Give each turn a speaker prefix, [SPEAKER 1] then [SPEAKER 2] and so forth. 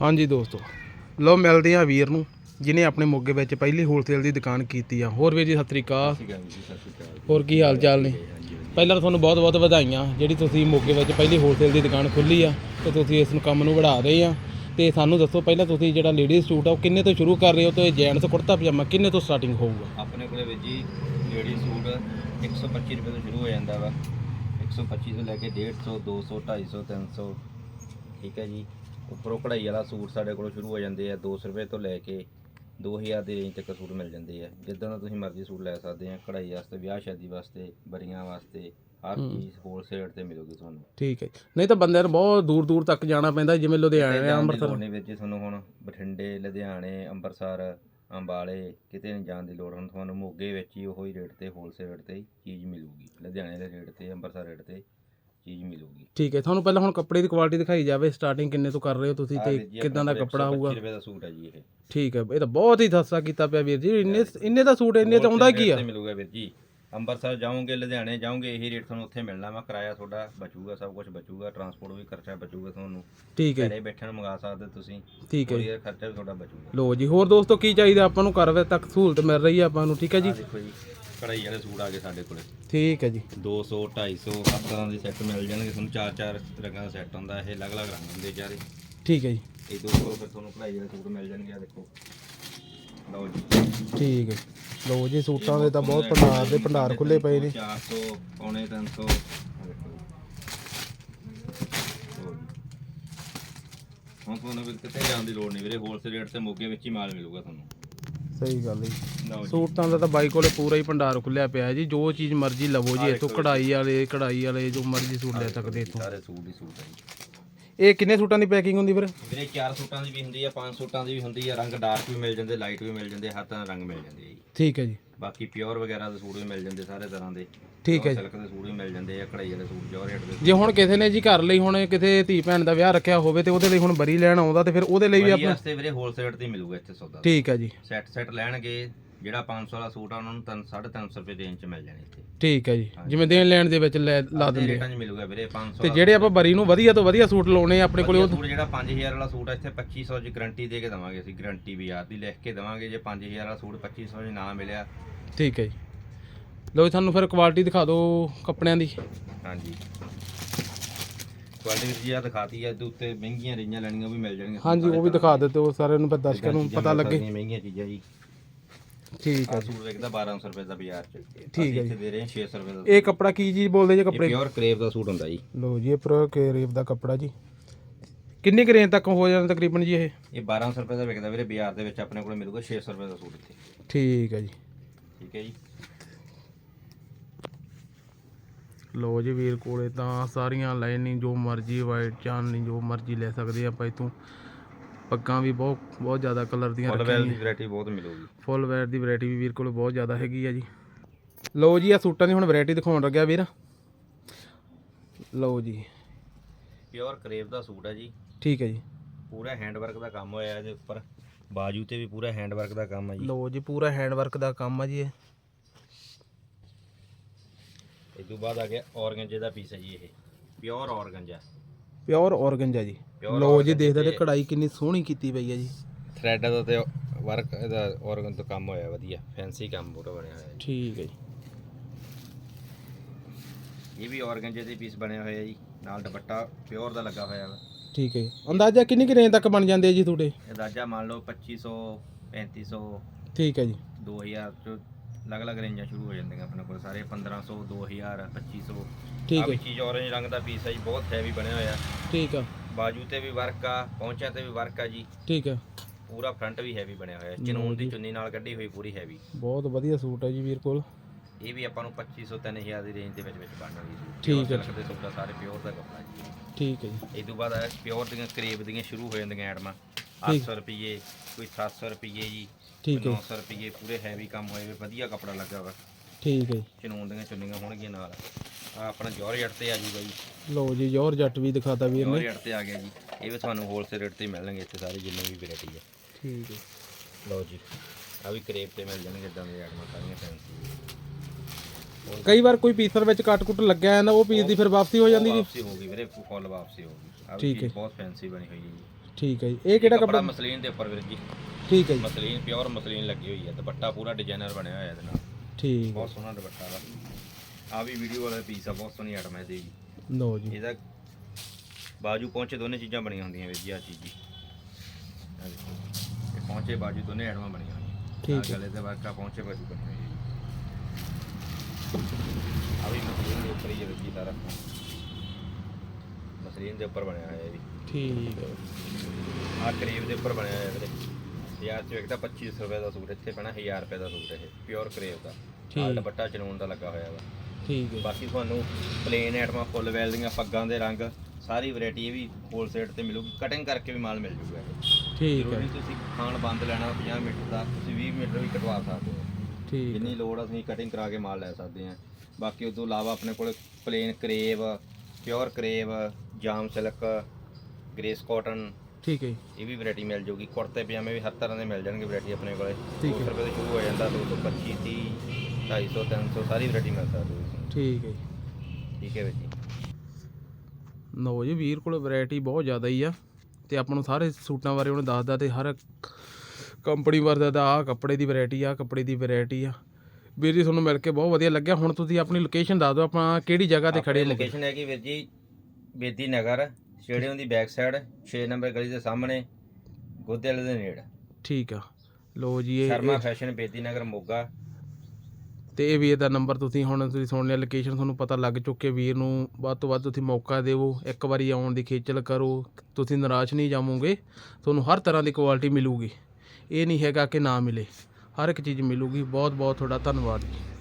[SPEAKER 1] ਹਾਂਜੀ ਦੋਸਤੋ। ਲੋ ਮਿਲਦੇ ਆ ਵੀਰ ਨੂੰ ਜਿਨੇ ਆਪਣੇ ਮੋਗੇ ਵਿੱਚ ਪਹਿਲੀ ਹੋਲਸੇਲ ਦੀ ਦੁਕਾਨ ਕੀਤੀ ਆ। ਹੋਰ ਵੀਰ ਜੀ ਸਤਿ ਸ੍ਰੀ ਅਕਾਲ। ਹੋਰ ਕੀ ਹਾਲ ਚਾਲ ਨੇ? ਪਹਿਲਾਂ ਤਾਂ ਤੁਹਾਨੂੰ ਬਹੁਤ-ਬਹੁਤ ਵਧਾਈਆਂ ਜਿਹੜੀ ਤੁਸੀਂ ਮੋਗੇ ਵਿੱਚ ਪਹਿਲੀ ਹੋਲਸੇਲ ਦੀ ਦੁਕਾਨ ਖੋਲੀ ਆ ਤੇ ਤੁਸੀਂ ਇਸ ਨੂੰ ਕੰਮ ਨੂੰ ਵਧਾ ਰਹੇ ਆ। ਤੇ ਸਾਨੂੰ ਦੱਸੋ ਪਹਿਲਾਂ ਤੁਸੀਂ ਜਿਹੜਾ ਲੇਡੀਜ਼ ਸੂਟ ਆ ਉਹ ਕਿੰਨੇ ਤੋਂ ਸ਼ੁਰੂ ਕਰ ਰਹੇ ਹੋ ਤੇ ਜੈਂਟਸ ਕੁੜਤਾ ਪਜਾਮਾ ਕਿੰਨੇ ਤੋਂ ਸਟਾਰਟਿੰਗ ਹੋਊਗਾ?
[SPEAKER 2] ਆਪਣੇ ਕੋਲੇ ਵਿੱਚ ਜੀ ਲੇਡੀ ਸੂਟ 125 ਰੁਪਏ ਤੋਂ ਸ਼ੁਰੂ ਹੋ ਜਾਂਦਾ ਵਾ। 125 ਤੋਂ ਲੈ ਕੇ 150 200 250 300 ਠੀਕ ਹੈ ਜੀ। ਉੱਪਰੋਂ ਕਢਾਈ ਵਾਲਾ ਸੂਟ ਸਾਡੇ ਕੋਲੋਂ ਸ਼ੁਰੂ ਹੋ ਜਾਂਦੇ ਆ 200 ਰੁਪਏ ਤੋਂ ਲੈ ਕੇ 2000 ਦੀ ਰੇਂਜ ਤੱਕ ਸੂਟ ਮਿਲ ਜਾਂਦੇ ਆ। ਜਿੱਦਾਂ ਦਾ ਤੁਸੀਂ ਮਰਜ਼ੀ ਸੂਟ ਲੈ ਸਕਦੇ ਆ ਕਢਾਈ ਵਾਸਤੇ ਵਿਆਹ ਸ਼ਾਦੀ ਵਾਸਤੇ ਬਰੀਆਂ ਵਾਸਤੇ ਹਰ ਚੀਜ਼ ਹੋਲਸੇਲ ਤੇ ਮਿਲੂਗੀ ਤੁਹਾਨੂੰ।
[SPEAKER 1] ਠੀਕ ਹੈ। ਨਹੀਂ ਤਾਂ ਬੰਦਿਆਂ ਨੂੰ ਬਹੁਤ ਦੂਰ ਦੂਰ ਤੱਕ ਜਾਣਾ ਪੈਂਦਾ ਜਿਵੇਂ ਲੁਧਿਆਣਾ
[SPEAKER 2] ਦੀ
[SPEAKER 1] ਅੰਮ੍ਰਿਤਸਰ।
[SPEAKER 2] ਨਹੀਂ ਵਿੱਚ ਤੁਹਾਨੂੰ ਹੁਣ ਬਠਿੰਡੇ ਲੁਧਿਆਣੇ ਅੰਮ੍ਰਿਤਸਰ ਅੰਬਾਲੇ ਕਿਤੇ ਨਹੀਂ ਜਾਣ ਦੀ ਲੋੜ। ਹੁਣ ਤੁਹਾਨੂੰ ਮੋਗੇ ਵਿੱਚ ਹੀ ਉਹੀ ਰੇਟ ਤੇ ਹੋਲਸੇਲ ਰੇਟ ਤੇ ਚੀਜ਼ ਮਿਲੂਗੀ। ਲੁਧਿਆਣੇ ਦੇ ਰੇਟ ਤੇ ਅੰਮ੍ਰਿਤਸਰ ਰੇਟ ਤੇ। ਚੀਜ਼ ਮਿਲੂਗੀ।
[SPEAKER 1] ਠੀਕ ਹੈ ਤੁਹਾਨੂੰ ਪਹਿਲਾਂ ਹੁਣ ਕੱਪੜੇ ਦੀ ਕੁਆਲਿਟੀ ਦਿਖਾਈ ਜਾਵੇ ਸਟਾਰਟਿੰਗ ਕਿੰਨੇ ਤੋਂ ਕਰ ਰਹੇ ਹੋ ਤੁਸੀਂ ਤੇ ਕਿਦਾਂ ਦਾ ਕੱਪੜਾ
[SPEAKER 2] 125
[SPEAKER 1] ਹੋਊਗਾ?
[SPEAKER 2] ਰੁਪਏ ਦਾ ਸੂਟ ਹੈ ਜੀ ਇਹ।
[SPEAKER 1] ਠੀਕ ਹੈ ਇਹ ਤਾਂ ਬਹੁਤ ਹੀ ਸਸਤਾ ਕੀਤਾ ਪਿਆ ਵੀਰ ਜੀ ਇੰਨੇ ਇੰਨੇ ਦਾ ਸੂਟ ਇੰਨੇ ਤਾਂ ਆਉਂਦਾ ਕੀ ਆ?
[SPEAKER 2] ਮਿਲੂਗਾ ਵੀਰ ਜੀ। ਅੰਮ੍ਰਿਤਸਰ ਜਾਓਗੇ ਲੁਧਿਆਣੇ ਜਾਓਗੇ ਇਹੀ ਰੇਟ ਤੁਹਾਨੂੰ ਉੱਥੇ ਮਿਲਣਾ ਵਾ ਕਿਰਾਇਆ ਤੁਹਾਡਾ ਬਚੂਗਾ ਸਭ ਕੁਝ ਬਚੂਗਾ ਟਰਾਂਸਪੋਰਟ ਵੀ ਖਰਚਾ ਬਚੂਗਾ ਤੁਹਾਨੂੰ।
[SPEAKER 1] ਠੀਕ ਹੈ।
[SPEAKER 2] ਘਰੇ ਬੈਠਣ ਮੰਗਾ ਸਕਦੇ ਤੁਸੀਂ
[SPEAKER 1] ਠੀਕ ਹੈ।
[SPEAKER 2] ਕੋਰੀਅਰ ਖਰਚਾ ਵੀ ਤੁਹਾਡਾ ਬਚੂਗਾ।
[SPEAKER 1] ਲੋ ਜੀ ਹੋਰ ਦੋਸਤੋ ਕੀ ਚਾਹੀਦਾ ਆਪਾਂ ਨੂੰ ਘਰ ਵੇ ਤੱਕ ਸਹੂਲਤ ਮਿਲ ਰਹੀ ਹੈ ਆਪਾਂ ਨੂੰ ਠੀਕ ਹੈ ਜੀ?
[SPEAKER 2] ਦੇਖੋ ਜੀ। ਕਢਾਈ ਵਾਲੇ ਸੂਟ ਆ ਗਏ ਸਾਡੇ ਕੋਲੇ।
[SPEAKER 1] ਠੀਕ ਹੈ ਜੀ।
[SPEAKER 2] 200 250 ਹਰ ਤਰ੍ਹਾਂ ਦੇ ਸੈੱਟ ਮਿਲ ਜਾਣਗੇ। ਤੁਹਾਨੂੰ ਚਾਰ ਚਾਰ ਰੰਗਾਂ ਦਾ ਸੈੱਟ ਹੁੰਦਾ। ਇਹ ਅਲੱਗ-ਅਲੱਗ ਰੰਗ ਹੁੰਦੇ ਚਾਰੇ
[SPEAKER 1] ਠੀਕ ਹੈ ਜੀ।
[SPEAKER 2] ਇਹ ਤੋਂ ਉੱਪਰ ਫਿਰ ਤੁਹਾਨੂੰ ਕਢਾਈ ਵਾਲੇ ਸੂਟ ਮਿਲ ਜਾਣਗੇ। ਆ ਦੇਖੋ। ਲਓ ਜੀ।
[SPEAKER 1] ਠੀਕ ਹੈ। ਲੋ ਜੀ ਸੂਟਾਂ ਦੇ ਤਾਂ ਬਹੁਤ ਭੰਡਾਰ ਦੇ ਭੰਡਾਰ ਖੁੱਲੇ ਪਏ ਨੇ।
[SPEAKER 2] 400 ਪੌਣੇ 300 ਆ ਦੇਖੋ ਜੀ। ਲਓ ਜੀ। ਹੁਣ ਤੁਹਾਨੂੰ ਵੀ ਕਿਤੇ ਜਾਣ ਦੀ ਲੋੜ ਨਹੀਂ ਵੀਰੇ। ਹੋਲਸੇਲ ਰੇਟ ਤੇ ਮੋਗੇ ਵਿੱਚ ਹੀ ਮਾਲ ਮਿਲੂਗਾ ਤੁਹਾਨੂੰ।
[SPEAKER 1] ਸਹੀ ਗੱਲ ਹੈ ਜੀ।
[SPEAKER 2] ਲਓ ਜੀ।
[SPEAKER 1] ਸੂਟਾਂ ਦਾ ਤਾਂ ਬਾਈ ਕੋਲੇ ਪੂਰਾ ਹੀ ਭੰਡਾਰ ਖੁੱਲਿਆ ਪਿਆ ਹੈ ਜੀ ਜੋ ਚੀਜ਼ ਮਰਜ਼ੀ ਲਵੋ ਜੀ ਇੱਥੋਂ ਕਢਾਈ ਵਾਲੇ ਕਢਾਈ ਵਾਲੇ ਜੋ ਮਰਜ਼ੀ ਸੂਟ ਲੈ ਸਕਦੇ ਇੱਥੋਂ।
[SPEAKER 2] ਸਾਰੇ ਸੂਟ ਹੀ ਸੂਟ ਹੈ ਜੀ।
[SPEAKER 1] ਇਹ ਕਿੰਨੇ ਸੂਟਾਂ ਦੀ ਪੈਕਿੰਗ ਹੁੰਦੀ ਵੀਰ
[SPEAKER 2] ਵੀਰੇ ਚਾਰ ਸੂਟਾਂ ਦੀ ਵੀ ਹੁੰਦੀ ਆ ਪੰਜ ਸੂਟਾਂ ਦੀ ਵੀ ਹੁੰਦੀ ਆ ਰੰਗ ਡਾਰਕ ਵੀ ਮਿਲ ਜਾਂਦੇ ਲਾਈਟ ਵੀ ਮਿਲ ਜਾਂਦੇ ਹਰ ਤਰ੍ਹਾਂ ਦੇ ਰੰਗ ਮਿਲ ਜਾਂਦੇ ਆ ਜੀ।
[SPEAKER 1] ਠੀਕ ਹੈ ਜੀ।
[SPEAKER 2] ਬਾਕੀ ਪਿਓਰ ਵਗੈਰਾ ਦੇ ਸੂਟ ਵੀ ਮਿਲ ਜਾਂਦੇ ਸਾਰੇ ਤਰ੍ਹਾਂ ਦੇ।
[SPEAKER 1] ਠੀਕ ਹੈ ਜੀ।
[SPEAKER 2] ਸਿਲਕ ਦੇ ਸੂਟ ਵੀ ਮਿਲ ਜਾਂਦੇ ਆ ਕਢਾਈ ਵਾਲੇ ਸੂਟ ਜੋਰੇਟ ਦੇ
[SPEAKER 1] ਜੇ ਹੁਣ ਕਿਸੇ ਨੇ ਜੀ ਘਰ ਲਈ ਹੁਣ ਕਿਤੇ ਧੀ ਭੈਣ ਦਾ ਵਿਆਹ ਰੱਖਿਆ ਹੋਵੇ ਤੇ ਉਹਦੇ ਲਈ ਹੁਣ ਬਰੀ ਲੈਣ ਆਉਂਦਾ ਤੇ ਫਿਰ ਉਹਦੇ ਲਈ ਵੀ ਆਪਾਂ
[SPEAKER 2] ਵਾਸਤੇ ਵੀਰੇ ਹੋਲਸੇਲ ਰੇਟ ਤੇ ਮਿਲੂਗਾ ਇੱਥੇ ਸੌਦਾ।
[SPEAKER 1] ਠੀਕ ਹੈ ਜੀ।
[SPEAKER 2] ਸੈੱਟ ਸੈੱਟ ਲੈਣਗੇ। ਜਿਹੜਾ 500 ਵਾਲਾ ਸੂਟ ਆ ਉਹਨਾਂ ਨੂੰ 350 ਰੁਪਏ ਰੇਂਜ ਚ ਮਿਲ ਜਾਣੇ ਇੱਥੇ।
[SPEAKER 1] ਠੀਕ ਹੈ ਜੀ। ਜਿਵੇਂ ਦੇਣ ਲੈਣ ਦੇ ਵਿੱਚ ਲੈ ਦਿੰਦੇ ਆ।
[SPEAKER 2] ਰੇਟਾਂ 'ਚ ਮਿਲੂਗਾ ਵੀਰੇ 500
[SPEAKER 1] ਤੇ ਜਿਹੜੇ ਆਪਾਂ ਬਰੀ ਨੂੰ ਵਧੀਆ ਤੋਂ ਵਧੀਆ ਸੂਟ ਲਾਉਣੇ ਆ ਆਪਣੇ ਕੋਲੇ ਉਹ
[SPEAKER 2] ਸੂਟ ਜਿਹੜਾ 5000 ਵਾਲਾ ਸੂਟ ਆ ਇੱਥੇ 2500 ਦੀ ਗਾਰੰਟੀ ਦੇ ਕੇ ਦਵਾਂਗੇ ਅਸੀਂ ਗਾਰੰਟੀ ਵੀ ਯਾਦ ਦੀ ਲਿਖ ਕੇ ਦਵਾਂਗੇ ਜੇ 5000 ਵਾਲਾ ਸੂਟ 2500 ਚ ਨਾ ਮਿਲਿਆ।
[SPEAKER 1] ਠੀਕ ਹੈ ਜੀ। ਲੋ ਜੀ ਤੁਹਾਨੂੰ ਫਿਰ ਕੁਆਲਿਟੀ ਦਿਖਾ ਦਿਓ ਕੱਪੜਿਆਂ ਦੀ।
[SPEAKER 2] ਹਾਂਜੀ। ਕੁਆਲਿਟੀ ਵਿੱਚ ਜਿਆ ਦਿਖਾਤੀ ਹੈ ਤੇ ਉੱਤੇ ਮਹਿੰਗੀਆਂ ਰੇਂਜਾਂ ਲੈਣੀਆਂ ਉਹ ਵੀ ਮਿਲ ਜਾਣਗੀਆਂ।
[SPEAKER 1] ਹਾਂਜੀ ਉਹ ਵੀ ਦਿਖਾ ਦਿੱਤੇ ਉਹ ਸਾਰਿਆਂ ਨੂੰ ਫਿਰ ਦਰਸ਼ਕਾਂ ਨੂੰ ਪਤਾ ਲੱਗੇ।
[SPEAKER 2] ਮਹਿੰਗੀਆਂ ਚੀਜ਼ਾਂ ਜੀ।
[SPEAKER 1] ਠੀਕ ਹੈ
[SPEAKER 2] ਆ ਸੂਟ ਵੇਖਦਾ 1200 ਰੁਪਏ ਦਾ ਬਾਜ਼ਾਰ 'ਚ।
[SPEAKER 1] ਠੀਕ ਹੈ
[SPEAKER 2] ਇੱਥੇ ਦੇ ਰਹੇ ਹਾਂ 600 ਰੁਪਏ ਦਾ
[SPEAKER 1] ਇਹ ਕੱਪੜਾ ਕੀ ਚੀਜ਼ ਬੋਲਦੇ ਜੇ ਕੱਪੜੇ?
[SPEAKER 2] ਪਿਓਰ ਕਰੇਪ ਦਾ ਸੂਟ ਹੁੰਦਾ ਜੀ।
[SPEAKER 1] ਲੋ ਜੀ ਇਹ ਪ੍ਰੋ ਕੇ ਰੇਪ ਦਾ ਕੱਪੜਾ ਜੀ। ਕਿੰਨੀ ਕੁ ਰੇਂਜ ਤੱਕ ਹੋ ਜਾਂਦਾ ਤਕਰੀਬਨ ਜੀ ਇਹ?
[SPEAKER 2] ਇਹ 1200 ਰੁਪਏ ਦਾ ਵਿਕਦਾ ਵੀਰੇ ਬਾਜ਼ਾਰ ਦੇ ਵਿੱਚ ਆਪਣੇ ਕੋਲ ਮਿਲੂਗਾ 600 ਰੁਪਏ ਦਾ ਸੂਟ ਇੱਥੇ।
[SPEAKER 1] ਠੀਕ ਹੈ ਜੀ।
[SPEAKER 2] ਠੀਕ ਹੈ ਜੀ।
[SPEAKER 1] ਲੋ ਜੀ ਵੀਰ ਕੋਲੇ ਤਾਂ ਸਾਰੀਆਂ ਲਾਈਨਿੰਗ ਜੋ ਮਰਜ਼ੀ ਵਾਈਟ ਚਾਨਣੀ ਜੋ ਮਰਜ਼ੀ ਲੈ ਸਕਦੇ ਆਪਾਂ ਇਥੋਂ। ਪੱਗਾਂ ਵੀ ਬਹੁਤ ਬਹੁਤ ਜ਼ਿਆਦਾ ਕਲਰ ਦੀਆਂ
[SPEAKER 2] ਫੁੱਲ ਵੈਲ ਦੀ ਵੈਰਾਈਟੀ ਬਹੁਤ ਮਿਲੂਗੀ।
[SPEAKER 1] ਫੁੱਲ ਵੈਰ ਦੀ ਵੈਰਾਈਟੀ ਵੀ ਵੀਰ ਕੋਲ ਬਹੁਤ ਜ਼ਿਆਦਾ ਹੈਗੀ ਆ ਜੀ। ਲਓ ਜੀ ਆ ਸੂਟਾਂ ਦੀ ਹੁਣ ਵੈਰਾਈਟੀ ਦਿਖਾਉਣ ਲੱਗਿਆ ਵੀਰ। ਲਓ ਜੀ।
[SPEAKER 2] ਪਿਓਰ ਕਰੇਪ ਦਾ ਸੂਟ ਹੈ ਜੀ।
[SPEAKER 1] ਠੀਕ ਹੈ ਜੀ।
[SPEAKER 2] ਪੂਰਾ ਹੈਂਡ ਵਰਕ ਦਾ ਕੰਮ ਹੋਇਆ ਇਹਦੇ ਉੱਪਰ। ਬਾਜੂ ਤੇ ਵੀ ਪੂਰਾ ਹੈਂਡ ਵਰਕ ਦਾ ਕੰਮ ਹੈ ਜੀ।
[SPEAKER 1] ਲਓ ਜੀ ਪੂਰਾ ਹੈਂਡ ਵਰਕ ਦਾ ਕੰਮ ਆ ਜੀ ਇਹ।
[SPEAKER 2] ਇਸ ਤੋਂ ਬਾਅਦ ਆ ਗਿਆ ਔਰਗੰਜੇ ਦਾ ਪੀਸ ਹੈ ਜੀ ਇਹ। ਪਿਓਰ ਔਰਗੰਜਾ।
[SPEAKER 1] ਪਿਓਰ ਔਰਗੰਜਾ ਜੀ।
[SPEAKER 2] Pure
[SPEAKER 1] ਲਓ ਜੀ
[SPEAKER 2] organza
[SPEAKER 1] ਦੇਖਦੇ ਤੇ ਕਢਾਈ ਕਿੰਨੀ ਸੋਹਣੀ ਕੀਤੀ ਪਈ ਹੈ ਜੀ।
[SPEAKER 2] ਥ੍ਰੈਡ ਦਾ ਤੇ ਵਰਕ ਇਹਦਾ ਔਰਗਨ ਤੋਂ ਕੰਮ ਹੋਇਆ ਵਧੀਆ ਫੈਂਸੀ ਕੰਮ ਪੂਰਾ ਬਣਿਆ ਹੋਇਆ
[SPEAKER 1] ਠੀਕ ਹੈ ਜੀ।
[SPEAKER 2] ਜੀ ਇਹ ਵੀ ਔਰਗੰਜੇ ਦੇ ਪੀਸ ਬਣੇ ਹੋਏ ਆ ਜੀ ਨਾਲ ਦੁਪੱਟਾ ਪਿਓਰ ਦਾ ਲੱਗਾ ਹੋਇਆ ਵਾ।
[SPEAKER 1] ਠੀਕ ਹੈ ਜੀ। ਅੰਦਾਜ਼ਾ ਕਿੰਨੀ ਕੁ ਰੇਂਜ ਤੱਕ ਬਣ ਜਾਂਦੇ ਆ ਜੀ ਤੁਹਾਡੇ?
[SPEAKER 2] ਅੰਦਾਜ਼ਾ ਮੰਨ ਲਓ 2500 3500
[SPEAKER 1] ਠੀਕ ਹੈ ਜੀ।
[SPEAKER 2] 2000 ਚ ਅਲੱਗ-ਅਲੱਗ ਰੇਂਜਾਂ ਸ਼ੁਰੂ ਹੋ ਜਾਂਦੀਆਂ ਆਪਣੇ ਕੋਲ ਸਾਰੇ 1500 2000 2500
[SPEAKER 1] ਠੀਕ
[SPEAKER 2] ਆ
[SPEAKER 1] ਹੈ
[SPEAKER 2] ਚੀਜ਼ ਔਰੰਜ ਰੰਗ ਦਾ ਪੀਸ ਹੈ ਜੀ ਬਹੁਤ ਹੈਵੀ ਬਣਿਆ ਹੋਇਆ।
[SPEAKER 1] ਠੀਕ ਆ।
[SPEAKER 2] ਬਾਜੂ ਤੇ ਵੀ ਵਰਕ ਆ ਪਹੁੰਚਿਆਂ ਤੇ ਵੀ ਵਰਕ ਆ ਜੀ।
[SPEAKER 1] ਠੀਕ ਹੈ
[SPEAKER 2] ਪੂਰਾ ਫਰੰਟ ਵੀ ਹੈਵੀ ਬਣਿਆ ਹੋਇਆ ਚਨੂਨ ਦੀ ਚੁੰਨੀ ਨਾਲ ਕੱਢੀ ਹੋਈ ਪੂਰੀ ਹੈਵੀ
[SPEAKER 1] ਬਹੁਤ ਵਧੀਆ ਸੂਟ ਹੈ ਜੀ ਵੀਰ ਕੋਲ।
[SPEAKER 2] ਇਹ ਵੀ ਆਪਾਂ ਨੂੰ 2500 3000 ਦੀ ਰੇਂਜ ਦੇ ਵਿੱਚ ਵਿੱਚ ਬਣਨਗੇ ਜੀ।
[SPEAKER 1] ਠੀਕ ਹੈ।
[SPEAKER 2] ਸੂਟ ਆ ਸਾਰੇ ਪਿਓਰ ਦਾ ਕੱਪੜਾ ਜੀ।
[SPEAKER 1] ਠੀਕ ਹੈ ਜੀ।
[SPEAKER 2] ਇਹ ਤੋਂ ਬਾਅਦ ਪਿਓਰ ਦੀਆਂ ਕਰੇਬ ਦੀਆਂ ਸ਼ੁਰੂ ਹੋ ਜਾਂਦੀਆਂ ਐਡਮਾਂ
[SPEAKER 1] ਠੀਕ।
[SPEAKER 2] 800 ਰੁਪਏ ਕੋਈ 700 ਰੁਪਏ ਜੀ।
[SPEAKER 1] ਠੀਕ ਹੈ
[SPEAKER 2] 900 ਰੁਪਏ ਪੂਰੇ ਹੈਵੀ ਕੰਮ ਹੋਏ ਵੇ ਵਧੀਆ ਕੱਪੜਾ ਲੱਗਾ ਵਾ।
[SPEAKER 1] ਠੀਕ ਹੈ ਜੀ।
[SPEAKER 2] ਚਨੂਨ ਦੀਆਂ ਚੁੰਨੀਆਂ ਹੋਣਗੀਆਂ ਨਾਲ। ਆ ਆਪਣਾ ਜੌਰਜਟ ਤੇ ਆ ਜੂਗਾ ਜੀ
[SPEAKER 1] ਲਓ ਜੀ ਯੋਰ ਜੱਟ ਵੀ ਦਿਖਾਤਾ ਵੀਰ ਨੇ।
[SPEAKER 2] ਜੌਰਜਟ ਤੇ ਆ ਗਿਆ ਜੀ। ਇਹ ਵੀ ਤੁਹਾਨੂੰ ਹੋਲਸੇਲ ਰੇਟ ਤੇ ਹੀ ਮਿਲਣਗੇ ਇੱਥੇ ਸਾਰੇ ਜਿੰਨੇ ਵੀ ਵੈਰਾਈਟੀ ਹੈ
[SPEAKER 1] ਠੀਕ ਹੈ।
[SPEAKER 2] ਲਓ ਜੀ ਆ ਵੀ ਕਰੇਬ ਤੇ ਮਿਲ ਜਾਣਗੇ ਇਦਾਂ ਦੇ ਐਡਮਾਂ ਸਾਰੀਆਂ ਫੈਂਸੀ
[SPEAKER 1] ਕਈ ਵਾਰ ਕੋਈ ਪੀਸਰ ਵਿੱਚ ਕੱਟ ਕੁੱਟ ਲੱਗਿਆ ਜਾਂਦਾ ਉਹ ਪੀਸ ਦੀ ਫਿਰ ਵਾਪਸੀ ਹੋ ਜਾਂਦੀ ਜੀ।
[SPEAKER 2] ਵਾਪਸੀ ਹੋ ਗਈ ਵੀਰੇ ਫੁੱਲ ਵਾਪਸੀ ਹੋ ਗਈ
[SPEAKER 1] ਠੀਕ
[SPEAKER 2] ਚੀਜ਼ ਬਹੁਤ ਫੈਂਸੀ ਬਣੀ ਹੋਈ ਹੈ ਜੀ।
[SPEAKER 1] ਠੀਕ ਹੈ ਜੀ। ਇਹ ਕਿਹੜਾ
[SPEAKER 2] ਕੱਪੜਾ? ਮਸਲੀਨ ਦੇ ਉੱਪਰ ਵੀਰ ਜੀ।
[SPEAKER 1] ਠੀਕ ਹੈ ਜੀ।
[SPEAKER 2] ਮਸਲੀਨ ਪਿਓਰ ਮਸਲੀਨ ਲੱਗੀ ਹੋਈ ਹੈ ਦੁਪੱਟਾ ਪੂਰਾ ਡਿਜ਼ਾਈਨਰ ਬਣਿਆ ਹੋਇਆ ਇਹਦੇ ਨਾਲ।
[SPEAKER 1] ਠੀਕ
[SPEAKER 2] ਬਹੁਤ ਸੋਹਣਾ ਦੁਪੱਟਾ ਵਾ। ਆ ਵੀ ਵੀਡੀਓ ਵਾਲਾ ਪੀਸ ਆ ਬਹੁਤ ਸੋਹਣੀ ਆਈਟਮ ਹੈ ਇਹਦੀ।
[SPEAKER 1] ਲਓ ਜੀ।
[SPEAKER 2] ਇਹਦਾ ਬਾਜੂ ਪਹੁੰਚੇ ਦੋਨੇ ਚੀਜ਼ਾਂ ਬਣੀਆਂ ਹੁੰਦੀਆਂ ਵੀਰ ਜੀ ਆ ਚੀਜ਼ ਦੀ। ਦੇਖੋ। ਇਹ ਪਹੁੰਚੇ ਬਾਜੂ ਦੋਨੇ ਆਈਟਮਾਂ ਬਣੀਆਂ ਹੋਈਆਂ।
[SPEAKER 1] ਠੀਕ ਹੈ।
[SPEAKER 2] ਗਲੇ ਤੇ ਵਰਕਾ ਪਹੁੰਚੇ ਬਾਜੂ ਬਣੀ ਹੋਈ ਆ ਵੀ ਮਸਲੀਨ ਦੇ ਉੱਪਰ ਹੀ ਹੈ ਜੀ ਸਾਰਾ। ਮਸਲੀਨ ਦੇ ਉੱਪਰ ਬਣਿਆ ਹੋਇਆ ਇਹ ਵੀ।
[SPEAKER 1] ਠੀਕ ਹੈ।
[SPEAKER 2] ਆ ਕਰੇਵ ਦੇ ਉੱਪਰ ਬਣਿਆ ਹੋਇਆ ਵੀਰੇ ਯਾਰ ਚ ਵੇਖਦਾ 2500 ਰੁਪਏ ਦਾ ਸੂਟ ਇੱਥੇ ਪੈਣਾ 1000 ਰੁਪਏ ਦਾ ਸੂਟ ਇਹ ਪਿਓਰ ਕਰੇਵ ਦਾ।
[SPEAKER 1] ਠੀਕ।
[SPEAKER 2] ਆ ਦੁਪੱਟਾ ਚਨੂਨ ਦਾ ਲੱਗਾ ਹੋਇਆ ਵਾ।
[SPEAKER 1] ਠੀਕ ਹੈ।
[SPEAKER 2] ਬਾਕੀ ਤੁਹਾਨੂੰ ਪਲੇਨ ਆਈਟਮਾਂ ਫੁੱਲ ਵੈਲ ਦੀਆਂ ਪੱਗਾਂ ਦੇ ਰੰਗ ਸਾਰੀ ਵੈਰਾਈਟੀ ਇਹ ਵੀ ਹੋਲਸੇਲ ਤੇ ਮਿਲੂਗੀ। ਕਟਿੰਗ ਕਰਕੇ ਵੀ ਮਾਲ ਮਿਲ ਜੂਗਾ ਇਹ।
[SPEAKER 1] ਠੀਕ
[SPEAKER 2] ਜ਼ਰੂਰੀ
[SPEAKER 1] ਹੈ।
[SPEAKER 2] ਨਹੀਂ ਤੁਸੀਂ ਖਾਣ ਬੰਦ ਲੈਣਾ 50 ਮੀਟਰ ਦਾ ਤੁਸੀਂ 20 ਮੀਟਰ ਵੀ ਕਟਵਾ ਸਕਦੇ ਹੋ।
[SPEAKER 1] ਠੀਕ
[SPEAKER 2] ਜਿੰਨੀ
[SPEAKER 1] ਹੈ
[SPEAKER 2] ਲੋੜ ਆ ਤੁਸੀਂ ਕਟਿੰਗ ਕਰਾ ਕੇ ਮਾਲ ਲੈ ਸਕਦੇ ਆ ਬਾਕੀ ਉਸ ਤੋਂ ਇਲਾਵਾ ਆਪਣੇ ਕੋਲ ਪਲੇਨ ਕਰੇਵ ਪਿਓਰ ਕਰੇਵ ਜਾਮ ਸਿਲਕ ਗ੍ਰੇਸ ਕਾਟਨ
[SPEAKER 1] ਠੀਕ ਹੈ ਜੀ,
[SPEAKER 2] ਇਹ ਵੀ ਵੈਰਾਈਟੀ ਮਿਲ ਜੂਗੀ। ਕੁੜਤੇ ਪਜਾਮੇ ਵੀ ਹਰ ਤਰ੍ਹਾਂ ਦੇ ਮਿਲ ਜਾਣਗੇ ਵੈਰਾਈਟੀ ਆਪਣੇ ਕੋਲੇ।
[SPEAKER 1] ਠੀਕ
[SPEAKER 2] 200
[SPEAKER 1] ਹੈ।
[SPEAKER 2] ਰੁਪਏ ਤੋਂ ਸ਼ੁਰੂ ਹੋ ਜਾਂਦਾ 225 30 250 300 ਸਾਰੀ ਵੈਰਾਈਟੀ ਮਿਲ ਸਕਦੀ ਹੈ।
[SPEAKER 1] ਠੀਕ ਹੈ। ਜੀ।
[SPEAKER 2] ਠੀਕ ਹੈ ਵੀਰ ਜੀ।
[SPEAKER 1] ਲਓ ਜੀ ਵੀਰ ਕੋਲ ਵੈਰਾਈਟੀ ਬਹੁਤ ਜ਼ਿਆਦਾ ਹੀ ਆ। ਤੇ ਆਪਾਂ ਨੂੰ ਸਾਰੇ ਸੂਟਾਂ ਬਾਰੇ ਉਹਨੇ ਦੱਸਦਾ ਤੇ ਹਰ ਕੰਪਨੀ ਬਾਰੇ ਦਾ ਆਹ ਕੱਪੜੇ ਦੀ ਵੈਰਾਈਟੀ ਆ ਕੱਪੜੇ ਦੀ ਵੈਰਾਈਟੀ ਆ। ਵੀਰ ਜੀ ਤੁਹਾਨੂੰ ਮਿਲ ਕੇ ਬਹੁਤ ਵਧੀਆ ਲੱਗਿਆ। ਹੁਣ ਤੁਸੀਂ ਆਪਣੀ ਲੋਕੇਸ਼ਨ ਦੱਸ ਦਿਓ ਆਪਾਂ ਕਿਹੜੀ ਜਗ੍ਹਾ ਤੇ ਖੜੇ ਹਾਂ
[SPEAKER 2] ਲੋਕੇਸ਼ਨ ਹੈ ਕਿ ਵੀਰ ਜੀ ਬੇਦੀ ਨਗਰ। ਸਟੇਡੀਅਮ ਦੀ ਬੈਕ ਸਾਈਡ 6 ਨੰਬਰ ਗਲੀ ਦੇ ਸਾਹਮਣੇ ਗੋਦੇ ਵਾਲੇ ਦੇ ਨੇੜੇ।
[SPEAKER 1] ਠੀਕ ਆ। ਲਓ ਜੀ ਇਹ
[SPEAKER 2] ਸ਼ਰਮਾ ਫੈਸ਼ਨ ਬੇਦੀ ਨਗਰ ਮੋਗਾ।
[SPEAKER 1] ਤੇ ਇਹ ਵੀਰ ਦਾ ਨੰਬਰ ਤੁਸੀਂ ਹੁਣ ਤੁਸੀਂ ਸੁਣ ਲਿਆ ਲੋਕੇਸ਼ਨ ਤੁਹਾਨੂੰ ਪਤਾ ਲੱਗ ਚੁੱਕੇ ਵੀਰ ਨੂੰ ਵੱਧ ਤੋਂ ਵੱਧ ਤੁਸੀਂ ਮੌਕਾ ਦਿਓ ਇੱਕ ਵਾਰੀ ਆਉਣ ਦੀ ਖੇਚਲ ਕਰੋ ਤੁਸੀਂ ਨਿਰਾਸ਼ ਨਹੀਂ ਜਾਵੋਗੇ ਤੁਹਾਨੂੰ ਹਰ ਤਰ੍ਹਾਂ ਦੀ ਕੁਆਲਿਟੀ ਮਿਲੂਗੀ। ਇਹ ਨਹੀਂ ਹੈਗਾ ਕਿ ਨਾ ਮਿਲੇ ਹਰ ਇੱਕ ਚੀਜ਼ ਮਿਲੂਗੀ ਬਹੁਤ ਬਹੁਤ ਤੁਹਾਡਾ ਧੰਨਵਾਦ ਜੀ।